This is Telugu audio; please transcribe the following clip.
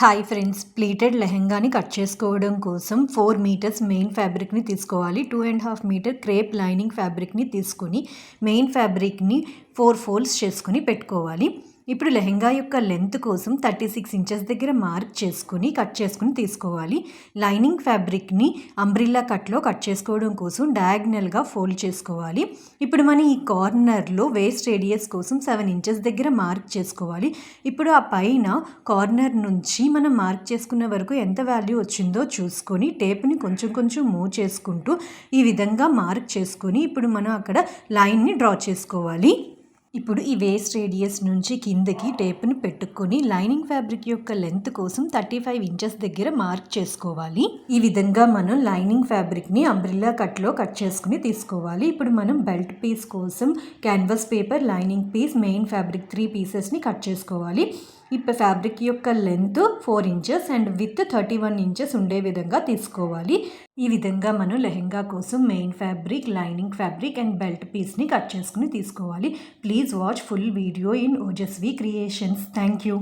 హాయ్ ఫ్రెండ్స్ ప్లీటెడ్ లెహెంగాని కట్ చేసుకోవడం కోసం ఫోర్ మీటర్స్ మెయిన్ ఫ్యాబ్రిక్ని తీసుకోవాలి two and half metre crepe lining ఫ్యాబ్రిక్ని తీసుకొని మెయిన్ ఫ్యాబ్రిక్ని ఫోర్ ఫోల్డ్స్ చేసుకొని పెట్టుకోవాలి ఇప్పుడు లెహెంగా యొక్క లెంత్ కోసం థర్టీ సిక్స్ ఇంచెస్ దగ్గర మార్క్ చేసుకుని కట్ చేసుకుని తీసుకోవాలి. లైనింగ్ ఫ్యాబ్రిక్ని అంబ్రిల్లా కట్లో కట్ చేసుకోవడం కోసం డయాగ్నల్గా ఫోల్డ్ చేసుకోవాలి. ఇప్పుడు మనం ఈ కార్నర్లో వేస్ట్ రేడియస్ కోసం సెవెన్ ఇంచెస్ దగ్గర మార్క్ చేసుకోవాలి. ఇప్పుడు ఆ పైన కార్నర్ నుంచి మనం మార్క్ చేసుకున్న వరకు ఎంత వాల్యూ వచ్చిందో చూసుకొని టేప్ని కొంచెం కొంచెం మూవ్ చేసుకుంటూ ఈ విధంగా మార్క్ చేసుకొని ఇప్పుడు మనం అక్కడ లైన్ని డ్రా చేసుకోవాలి. ఇప్పుడు ఈ వేస్ట్ రేడియస్ నుంచి కిందకి టేప్ని పెట్టుకొని లైనింగ్ ఫ్యాబ్రిక్ యొక్క లెంత్ కోసం థర్టీ ఫైవ్ ఇంచెస్ దగ్గర మార్క్ చేసుకోవాలి. ఈ విధంగా మనం లైనింగ్ ఫ్యాబ్రిక్ని అంబ్రిల్లా కట్లో కట్ చేసుకుని తీసుకోవాలి. ఇప్పుడు మనం బెల్ట్ పీస్ కోసం canvas paper lining piece main fabric three పీసెస్ని కట్ చేసుకోవాలి. ఇప్పుడు ఫ్యాబ్రిక్ యొక్క length four inches and with thirty one inches ఉండే విధంగా తీసుకోవాలి. ఈ విధంగా మనం లెహెంగా కోసం main fabric lining fabric and belt పీస్ని కట్ చేసుకుని తీసుకోవాలి. Please watch full video in Ojaswi Creations thank you